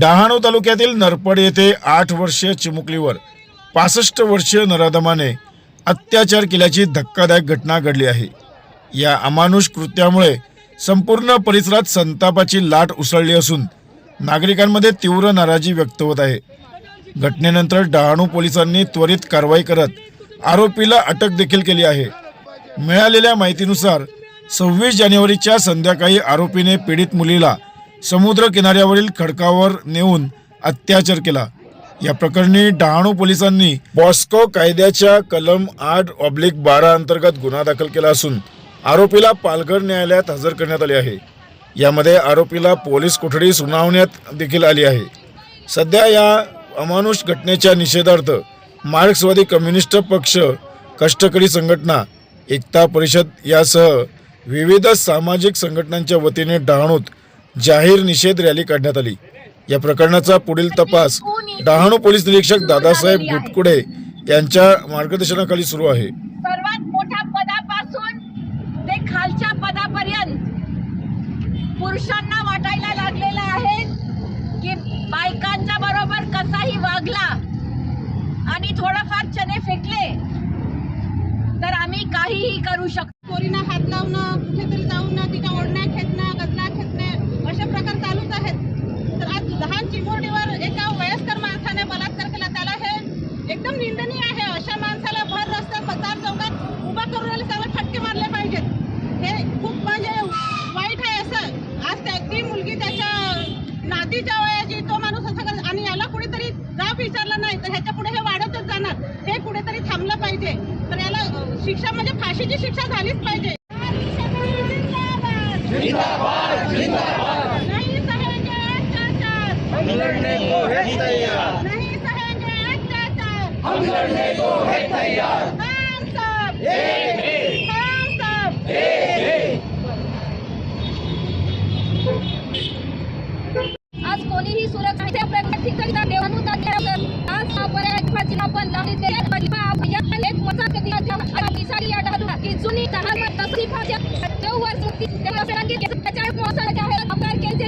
डहाणू तालुक्यातील नरपड येथे आठ वर्षीय चिमुकलीवर पासष्ट वर्षीय नराधमाने अत्याचार केल्याची धक्कादायक घटना घडली आहे. या अमानुष कृत्यामुळे संपूर्ण परिसरात संतापाची लाट उसळली असून नागरिकांमध्ये तीव्र नाराजी व्यक्त होत आहे. घटनेनंतर डहाणू पोलिसांनी त्वरित कारवाई करत आरोपीला अटक देखील केली आहे. मिळालेल्या माहितीनुसार सव्वीस जानेवारीच्या संध्याकाळी आरोपीने पीडित मुलीला समुद्र किनाऱ्यावरील खडकावर नेऊन अत्याचार केला. या प्रकरणी डहाणू पोलिसांनी बॉस्को कायद्याच्या कलम आठ ऑब्लिक बारा अंतर्गत गुन्हा दाखल केला असून आरोपीला पालघर न्यायालयात हजर करण्यात आले आहे. यामध्ये आरोपीला पोलीस कोठडी सुनावण्यात देखील आली आहे. सध्या या अमानुष घटनेच्या निषेधार्थ मार्क्सवादी कम्युनिस्ट पक्ष कष्टकरी संघटना एकता परिषद यासह विविध सामाजिक संघटनांच्या वतीने डहाणूत जाहीर निषेध रॅली काढण्यात आली. या प्रकरणाचा पुढील तपास डहाणू पोलीस निरीक्षक दादासाहेब गुटकुडे यांच्या मार्गदर्शनाखाली सुरू आहे. सर्वात मोठ्या पदापासून ते खालच्या पदापर्यंत पुरुषांना वाटायला लागलेलं आहे की बायकांच्या बरोबर कसाही वागला आणि थोडंफार चने फेकले तर आम्ही काहीही करू शकतो पोरींना हात लावणं कुठेतरी जाऊन तिच्या ओढण्या खेचणं गजला खेचणे असे प्रकार चालूच आहेत. तर आज लहान चिमुरडीवर एका वयस्कर माणसाने बलात्कार केला. त्याला हे एकदम निंदनीय आहे. अशा माणसाला भर रस्त्यात बाजार चौकात उभा करून आले त्याला फटके मारले पाहिजेत. हे खूप म्हणजे वाईट आहे असं. आज त्या ती मुलगी त्याच्या नातीच्या वयाची तो माणूस असं करत आणि याला कुणीतरी जाब विचारलं नाही. तर ह्याच्या पुढे हे वाढतच जाणार. हे कुठेतरी थांबलं पाहिजे. तर याला शिक्षा म्हणजे फाशीची शिक्षा झालीच पाहिजे. लड़ने को है तैयार नहीं सहेंगे अत्याचार हम लड़ने को है तैयार हम सब एक हम सब आज कोणीही सुरक्षा ठिकाणी निवडणूक आज आपण आपण लावलेले परिवा आपण एक मोठा कधी विचारी आढळून की जुनी तहान तसरी भाषा नऊ वर्ष त्याला सांगितले त्याच्या मोठा आमदार केंद्र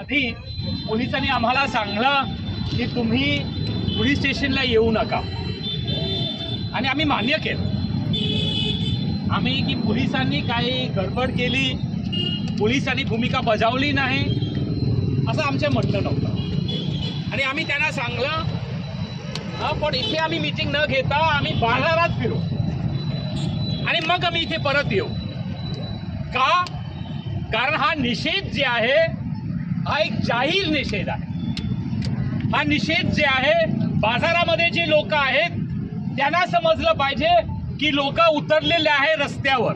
आधी पोलिसांनी आम्हाला सांगलं की तुम्ही पोलीस स्टेशनला येऊ नका. आणि आम्ही मान्य केलं. आम्ही की पोलिसांनी काही गडबड केली पोलिसांनी भूमिका बजावली नाही असं आमचं म्हणणं नव्हतं. आणि आम्ही त्यांना सांगलं पण इथे आम्ही मीटिंग न घेता आम्ही बाजारात फिरू. आणि मग आम्ही इथे परत येऊ. का? कारण हा निषेध जे आहे हा एक जाहीर निषेध आहे. हा निषेध जे आहे बाजारामध्ये जे लोक आहेत त्यांना समजलं पाहिजे की लोक उतरलेले आहे रस्त्यावर.